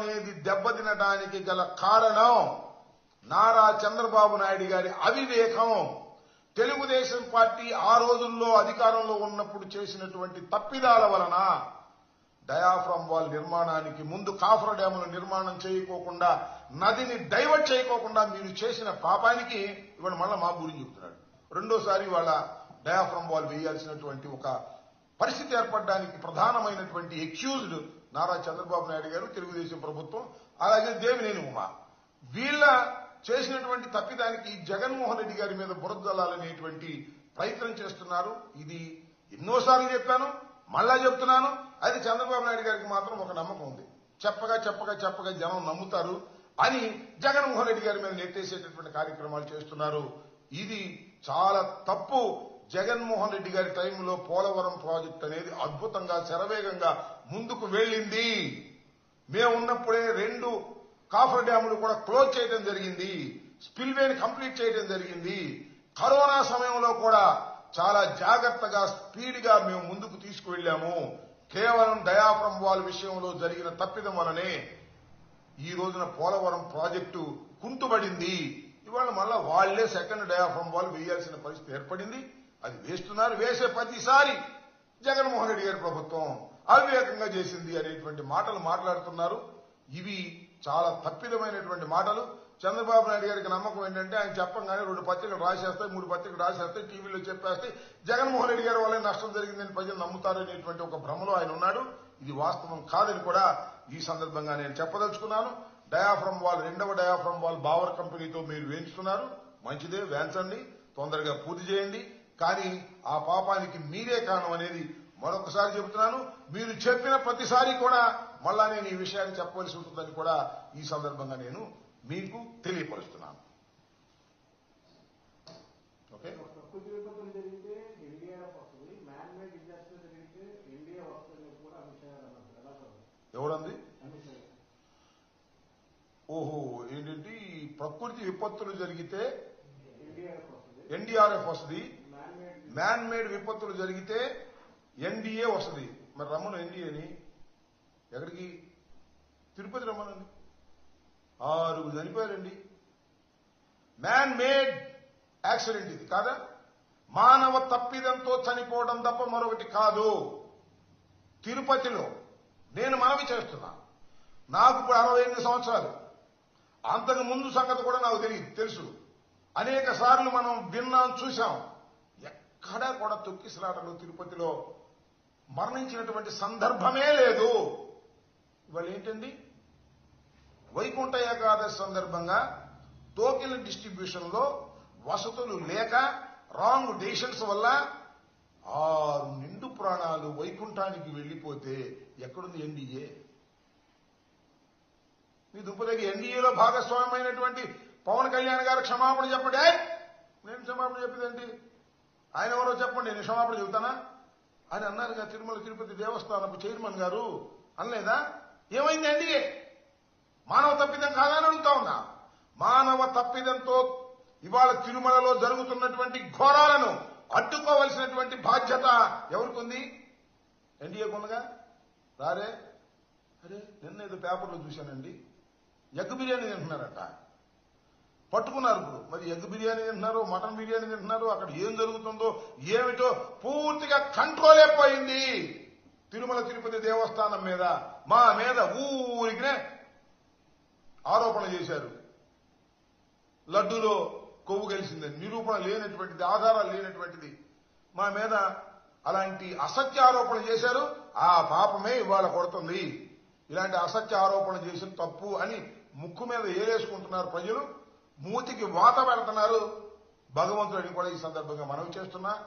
అనేది దెబ్బతినడానికి గల కారణం నారా చంద్రబాబు నాయుడు గారి అవివేకం. తెలుగుదేశం పార్టీ ఆ రోజుల్లో అధికారంలో ఉన్నప్పుడు చేసినటువంటి తప్పిదాల వలన డయాఫ్రమ్ వాల్ నిర్మాణానికి ముందు కాఫర్ డ్యాముల నిర్మాణం చేయకోకుండా నదిని డైవర్ట్ చేయకోకుండా మీరు చేసిన పాపానికి ఇవాడు మళ్ళా మా గురించి చెబుతున్నాడు. రెండోసారి వాళ్ళ డయాఫ్రమ్ వాల్ వేయాల్సినటువంటి ఒక పరిస్థితి ఏర్పడడానికి ప్రధానమైనటువంటి ఎక్యూజ్డ్ నారా చంద్రబాబు నాయుడు గారు తెలుగుదేశం ప్రభుత్వం అలాగే దేవినేని ఉమా. వీళ్ళ చేసినటువంటి తప్పిదానికి జగన్మోహన్ రెడ్డి గారి మీద బురదలాలనేటువంటి ప్రయత్నం చేస్తున్నారు. ఇది ఎన్నోసార్లు చెప్పాను మళ్ళా చెప్తున్నాను. అది చంద్రబాబు నాయుడు గారికి మాత్రం ఒక నమ్మకం ఉంది. చెప్పగా చెప్పగా చెప్పగా జనం నమ్ముతారు అని జగన్మోహన్ రెడ్డి గారి మీద నెట్టేసేటటువంటి కార్యక్రమాలు చేస్తున్నారు. ఇది చాలా తప్పు. జగన్మోహన్ రెడ్డి గారి టైంలో పోలవరం ప్రాజెక్ట్ అనేది అద్భుతంగా శరవేగంగా ముందుకు వెళ్ళింది. మేము ఉన్నప్పుడే రెండు కాఫర్ డ్యాములు కూడా క్లోజ్ చేయడం జరిగింది. స్పిల్వేని కంప్లీట్ చేయడం జరిగింది. కరోనా సమయంలో కూడా చాలా జాగ్రత్తగా స్పీడ్గా మేము ముందుకు తీసుకువెళ్ళాము కేవలం డయాఫ్రమ్ వాల్ విషయంలో జరిగిన తప్పిదం వలనే ఈ రోజున పోలవరం ప్రాజెక్టు కుంటుబడింది. ఇవాళ మళ్ళా వాళ్ళే సెకండ్ డయాఫ్రమ్ వాల్ వేయాల్సిన పరిస్థితి ఏర్పడింది. అది వేస్తున్నారు వేసే ప్రతిసారి జగన్మోహన్ రెడ్డి గారి ప్రభుత్వం అవివేకంగా చేసింది అనేటువంటి మాటలు మాట్లాడుతున్నారు. ఇవి చాలా తప్పిదమైనటువంటి మాటలు. చంద్రబాబు నాయుడు గారికి నమ్మకం ఏంటంటే ఆయన చెప్పంగానే రెండు పత్రికలు రాసేస్తాయి మూడు పత్రికలు రాసేస్తాయి టీవీలో చెప్పేస్తాయి. జగన్మోహన్ రెడ్డి గారి వల్లే నష్టం జరిగిందని ప్రజలు నమ్ముతారు అనేటువంటి ఒక భ్రమలో ఆయన ఉన్నాడు. ఇది వాస్తవం కాదని కూడా ఈ సందర్భంగా నేను చెప్పదలుచుకున్నాను. డయాఫ్రమ్ వాల్ రెండవ డయాఫ్రమ్ వాల్ బావర్ కంపెనీతో మీరు వేయించుతున్నారు మంచిదే వేంచండి తొందరగా పూర్తి చేయండి. కానీ ఆ పాపానికి మీరే కారణం అనేది మరొకసారి చెబుతున్నాను. మీరు చెప్పిన ప్రతిసారి కూడా మళ్ళా నేను ఈ విషయాన్ని చెప్పవలసి ఉంటుందని కూడా ఈ సందర్భంగా నేను మీకు తెలియపరుస్తున్నాను. ఓకే? ఎవరంది? ఓహో ఏంటంటే ప్రకృతి విపత్తులు జరిగితే ఎన్డీఆర్ఎఫ్ వస్తుంది. మ్యాన్ మేడ్ విపత్తులు జరిగితే ఎన్డీఏ వస్తుంది. మరి రమ్మను ఎన్డీఏని. ఎక్కడికి? తిరుపతి రమ్మనండి. ఆరుగురు చనిపోయారండి. మ్యాన్ మేడ్ యాక్సిడెంట్ ఇది కాదా? మానవ తప్పిదంతో చనిపోవడం తప్ప మరొకటి కాదు. తిరుపతిలో నేను మనవి చేస్తున్నా. నాకు ఇప్పుడు అరవై ఎనిమిది సంవత్సరాలు. అంతకు ముందు సంగతి కూడా నాకు తెలియదు తెలుసు. అనేక సార్లు మనం విన్నాం చూశాం. ఎక్కడా కూడా తొక్కిసలాటలు తిరుపతిలో మరణించినటువంటి సందర్భమే లేదు. ఇవాళ ఏంటండి? వైకుంఠ ఏకాదశి సందర్భంగా టోకెన్ డిస్ట్రిబ్యూషన్లో వసతులు లేక రాంగ్ డెసిషన్స్ వల్ల ఆరు నిండు ప్రాణాలు వైకుంఠానికి వెళ్ళిపోతే ఎక్కడుంది ఎన్డీఏ మీ దుప్పదగి ఎన్డీఏలో భాగస్వామ్యమైనటువంటి పవన్ కళ్యాణ్ గారు క్షమాపణ చెప్పడే. నేను క్షమాపణ చెప్పేదేంటి ఆయన ఎవరో చెప్పండి నేను క్షమాపణ చెబుతానా? అని అన్నారు తిరుమల తిరుపతి దేవస్థానపు చైర్మన్ గారు అనలేదా? ఏమైంది అండి? మానవ తప్పిదం కాదని అడుగుతా ఉన్నా. మానవ తప్పిదంతో ఇవాళ తిరుమలలో జరుగుతున్నటువంటి ఘోరాలను అడ్డుకోవలసినటువంటి బాధ్యత ఎవరికి ఎన్డీఏ కొనగా రారే? అరే నిన్న ఏదో పేపర్లో చూశానండి. ఎగ్ బిర్యానీ తింటున్నారట. పట్టుకున్నారు ఇప్పుడు. మరి ఎగ్ బిర్యానీ తింటున్నారు మటన్ బిర్యానీ తింటున్నారు అక్కడ ఏం జరుగుతుందో ఏమిటో పూర్తిగా కంట్రోల్ అయిపోయింది తిరుమల తిరుపతి దేవస్థానం మీద మా మీద ఊరికినే ఆరోపణ చేశారు. లడ్డూలో కొవ్వు కలిసిందని నిరూపణ లేనటువంటిది ఆధారాలు లేనటువంటిది. మా మీద అలాంటి అసత్య ఆరోపణ చేశారు. ఆ పాపమే ఇవాళ కొడుతుంది. ఇలాంటి అసత్య ఆరోపణ చేసిన తప్పు అని ముక్కు మీద ఏలేసుకుంటున్నారు ప్రజలు. మూతికి వాత పెడుతున్నారు. భగవంతుడిని కూడా ఈ సందర్భంగా మనవి చేస్తున్నా.